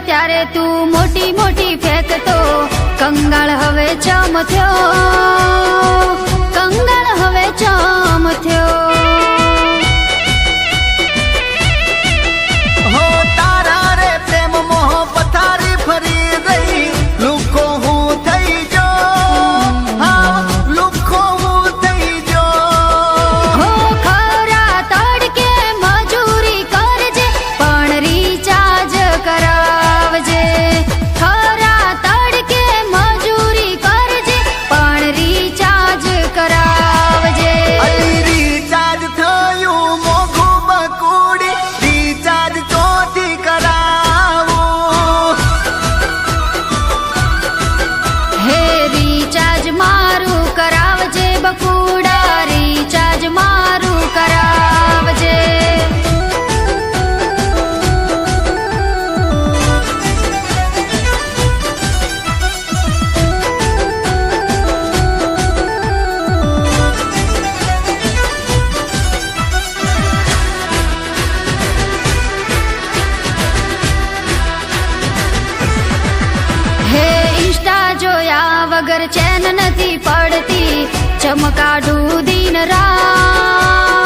ત્યારે તું મોટી મોટી ફેંકતો કંગાળ હવે ચમ થયો. કંગાળ હવે ચમ થયો. જોયા વગર ચેન નથી પડતી. ચમકાડું દિન રાત